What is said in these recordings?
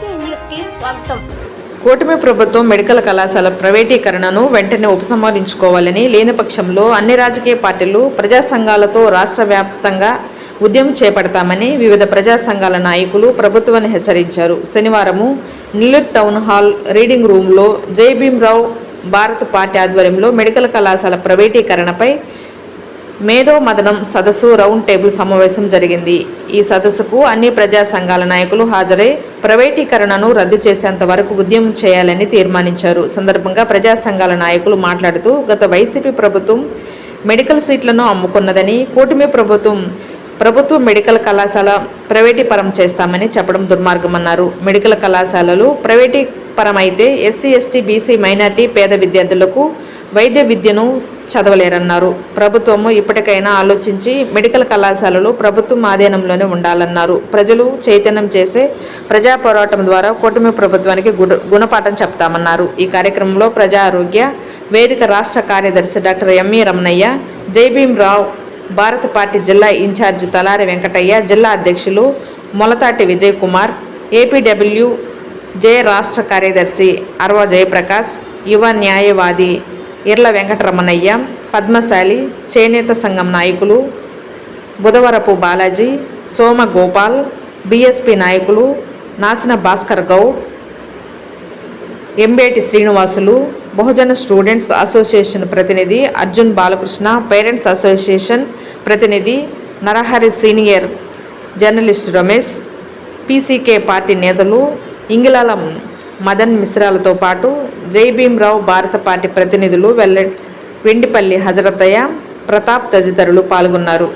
స్వాగతం. కూటమి ప్రభుత్వం మెడికల్ కళాశాల ప్రైవేటీకరణను వెంటనే ఉపసంహరించుకోవాలని లేని పక్షంలో అన్ని రాజకీయ పార్టీలు ప్రజా సంఘాలతో రాష్ట్ర వ్యాప్తంగా ఉద్యమం చేపడతామని వివిధ ప్రజా సంఘాల నాయకులు ప్రభుత్వాన్ని హెచ్చరించారు. శనివారము నెల్లూరు టౌన్ హాల్ రీడింగ్ రూమ్లో జై భీమ్రావు భారత్ పార్టీ ఆధ్వర్యంలో మెడికల్ కళాశాల ప్రైవేటీకరణపై మేధో మదనం సదస్సు రౌండ్ టేబుల్ సమావేశం జరిగింది. ఈ సదస్సుకు అన్ని ప్రజా సంఘాల నాయకులు హాజరై ప్రైవేటీకరణను రద్దు చేసేంత వరకు ఉద్యమం చేయాలని తీర్మానించారు. సందర్భంగా ప్రజా సంఘాల నాయకులు మాట్లాడుతూ గత వైసీపీ ప్రభుత్వం మెడికల్ సీట్లను అమ్ముకున్నదని కూటమి ప్రభుత్వం ప్రభుత్వ మెడికల్ కళాశాల ప్రైవేటీపరం చేస్తామని చెప్పడం దుర్మార్గమన్నారు. మెడికల్ కళాశాలలు ప్రైవేటీపరమైతే ఎస్సీ ఎస్టీ బీసీ మైనార్టీ పేద విద్యార్థులకు వైద్య విద్యను చదవలేరన్నారు. ప్రభుత్వము ఇప్పటికైనా ఆలోచించి మెడికల్ కళాశాలలు ప్రభుత్వం ఆధీనంలోనే ఉండాలన్నారు. ప్రజలు చైతన్యం చేసే ప్రజా పోరాటం ద్వారా కూటమి ప్రభుత్వానికి గుణ- గుణపాఠం చెప్తామన్నారు. ఈ కార్యక్రమంలో ప్రజా ఆరోగ్య వేదిక రాష్ట్ర కార్యదర్శి doctor M E Ramanaiah Jai Bhim Rao Bharat party జిల్లా ఇన్ఛార్జ్ తలారి వెంకటయ్య జిల్లా అధ్యక్షులు Molathati Vijay Kumar A P W J రాష్ట్ర కార్యదర్శి అరవ జయప్రకాష్ యువ న్యాయవాది ఇర్ల వెంకటరమణయ్య పద్మశాలి చేనేత సంఘం నాయకులు బుధవరపు బాలాజీ సోమ గోపాల్ బీఎస్పీ నాయకులు నాసిన భాస్కర్ గౌడ్ ఎంబేటి శ్రీనివాసులు బహుజన స్టూడెంట్స్ అసోసియేషన్ ప్రతినిధి అర్జున్ బాలకృష్ణ పేరెంట్స్ అసోసియేషన్ ప్రతినిధి Narahari senior journalist Ramesh PCK party నేతలు ఇంగిలాలం మదన్ మిశ్రాలతో పాటు జైభీమ్రావు భారత పార్టీ ప్రతినిధులు వెల్ల వెండిపల్లి హజరతయ్య ప్రతాప్ తదితరులు పాల్గొన్నారు.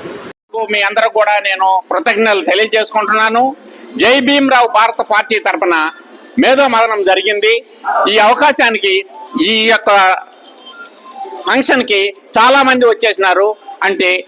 మీ అందరూ కూడా నేను కృతజ్ఞతలు తెలియజేసుకుంటున్నాను. జై భీమ్రావు భారత పార్టీ తరపున మేధో మదనం జరిగింది. ఈ అవకాశానికి ఈ యొక్క ఫంక్షన్కి చాలామంది వచ్చేసినారు. అంటే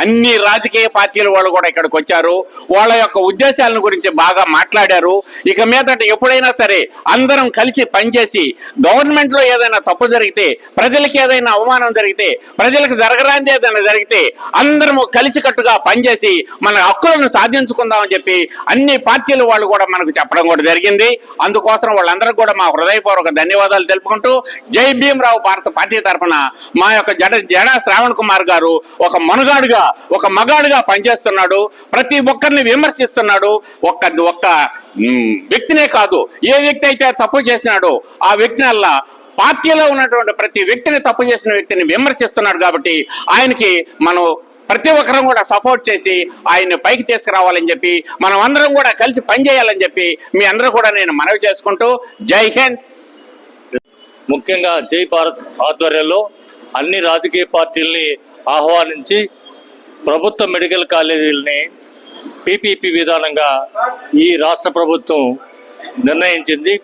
అన్ని రాజకీయ పార్టీల వాళ్ళు కూడా ఇక్కడికి వచ్చారు. వాళ్ళ యొక్క ఉద్దేశాలను గురించి బాగా మాట్లాడారు. ఇక మీదట ఎప్పుడైనా సరే అందరం కలిసి పనిచేసి గవర్నమెంట్లో ఏదైనా తప్పు జరిగితే ప్రజలకి ఏదైనా అవమానం జరిగితే ప్రజలకు జరగరాంది ఏదైనా జరిగితే అందరము కలిసికట్టుగా పనిచేసి మన హక్కులను సాధించుకుందామని చెప్పి అన్ని పార్టీల వాళ్ళు కూడా మనకు చెప్పడం కూడా జరిగింది. అందుకోసం వాళ్ళందరికీ కూడా మా హృదయపూర్వక ధన్యవాదాలు తెలుపుకుంటూ జై భీమరావు భారత పార్టీ తరఫున మా యొక్క జడ జడ శ్రావణ్ కుమార్ గారు ఒక మనుగాడుగా ఒక మగాడుగా పనిచేస్తున్నాడు. ప్రతి ఒక్కరిని విమర్శిస్తున్నాడు. ఒక్క ఒక్క వ్యక్తినే కాదు ఏ వ్యక్తి అయితే తప్పు చేసినాడో ఆ వ్యక్తిని అల్లా పార్టీలో ఉన్నటువంటి ప్రతి వ్యక్తిని తప్పు చేసిన వ్యక్తిని విమర్శిస్తున్నాడు కాబట్టి ఆయనకి మనం ప్రతి ఒక్కరం కూడా సపోర్ట్ చేసి ఆయన్ని పైకి తీసుకురావాలని చెప్పి మనం అందరం కూడా కలిసి పనిచేయాలని చెప్పి మీ అందరూ కూడా నేను మనవి చేసుకుంటూ జై హింద్. ముఖ్యంగా జై భారత్ ఆధ్వర్యంలో అన్ని రాజకీయ పార్టీల్ని ఆహ్వానించి ప్రభుత్వ మెడికల్ కాలేజీలని పీపీపీ విధానంగా ఈ రాష్ట్ర ప్రభుత్వం నిర్ణయించింది.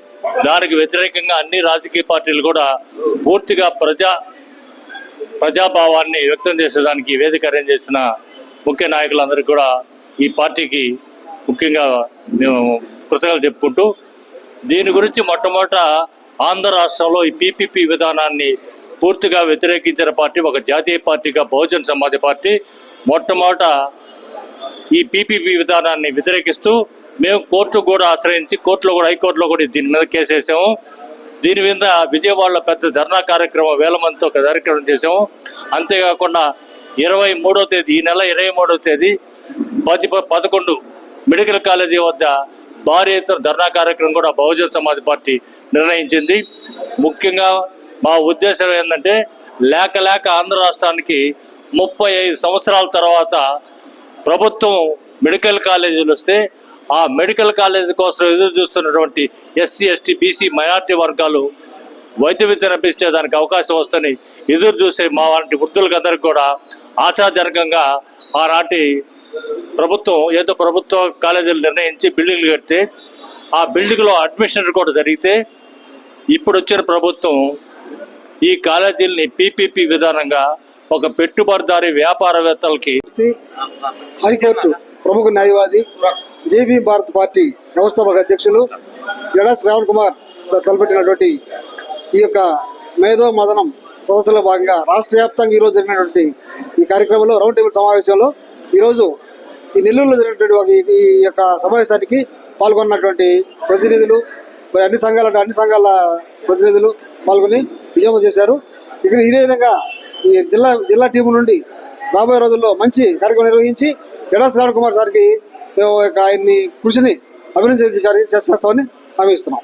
దానికి వ్యతిరేకంగా అన్ని రాజకీయ పార్టీలు కూడా పూర్తిగా ప్రజా ప్రజాభావాన్ని వ్యక్తం చేసేదానికి వేదిక అరేంజ్ చేసిన ముఖ్య నాయకులందరికీ కూడా ఈ పార్టీకి ముఖ్యంగా మేము కృతజ్ఞతలు చెప్పుకుంటూ దీని గురించి మొట్టమొదట ఆంధ్ర రాష్ట్రంలో ఈ పీపీపీ విధానాన్ని పూర్తిగా వ్యతిరేకించిన పార్టీ ఒక జాతీయ పార్టీగా బహుజన్ సమాజ్ పార్టీ. మొట్టమొదట ఈ పీపీపీ విధానాన్ని వ్యతిరేకిస్తూ మేము కోర్టు కూడా ఆశ్రయించి కోర్టులో కూడా హైకోర్టులో కూడా దీని మీద కేసు వేసాము. దీని మీద విజయవాడలో పెద్ద ధర్నా కార్యక్రమం వేల మందితో ఒక కార్యక్రమం చేసాము. అంతేకాకుండా ఇరవై మూడో తేదీ ఈ నెల ఇరవై మూడో తేదీ పది పదకొండు మెడికల్ కాలేజీ వద్ద భారీ ఎత్తున ధర్నా కార్యక్రమం కూడా బహుజన సమాజ్ పార్టీ నిర్ణయించింది. ముఖ్యంగా మా ఉద్దేశం ఏంటంటే లేక లేక ఆంధ్ర రాష్ట్రానికి ముప్పై ఐదు సంవత్సరాల తర్వాత ప్రభుత్వం మెడికల్ కాలేజీలు వస్తే ఆ మెడికల్ కాలేజీ కోసం ఎదురు చూస్తున్నటువంటి ఎస్సీ ఎస్టీ బీసీ మైనార్టీ వర్గాలు వైద్య విద్యను నడిపించేదానికి అవకాశం వస్తుంది ఎదురు చూసే మా వంటి వృద్ధులకందరికీ కూడా ఆశాజనకంగా ఆనాటి ప్రభుత్వం ఏదో ప్రభుత్వ కాలేజీలు నిర్ణయించి బిల్డింగ్లు కడితే ఆ బిల్డింగ్లో అడ్మిషన్స్ కూడా జరిగితే ఇప్పుడు వచ్చిన ప్రభుత్వం ఈ కాలేజీలని పీపీపీ విధానంగా ఒక పెట్టుబడిదారి వ్యాపారవేత్తలకి హైకోర్టు ప్రముఖ న్యాయవాది జేబీ భారత్ పార్టీ వ్యవస్థాపక అధ్యక్షులు జడా శ్రావణ్ కుమార్ తలపెట్టినటువంటి ఈ యొక్క మేధో మదనం సదస్సులో భాగంగా రాష్ట్ర వ్యాప్తంగా ఈరోజు జరిగినటువంటి ఈ కార్యక్రమంలో రౌండ్ టేబుల్ సమావేశంలో ఈరోజు ఈ నెల్లూరులో జరిగినటువంటి ఈ- ఈ యొక్క సమావేశానికి పాల్గొన్నటువంటి ప్రతినిధులు మరి అన్ని సంఘాల అన్ని సంఘాల ప్రతినిధులు పాల్గొని విజయవంతం చేశారు. ఇక్కడ ఇదే విధంగా ఈ జిల్లా జిల్లా టీము నుండి రాబోయే రోజుల్లో మంచి కార్యక్రమం నిర్వహించి ఎడా శ్రావణ్ కుమార్ సార్కి మేము ఆయన్ని కృషిని అభినందించే చేస్తామని హామీ ఇస్తున్నాం.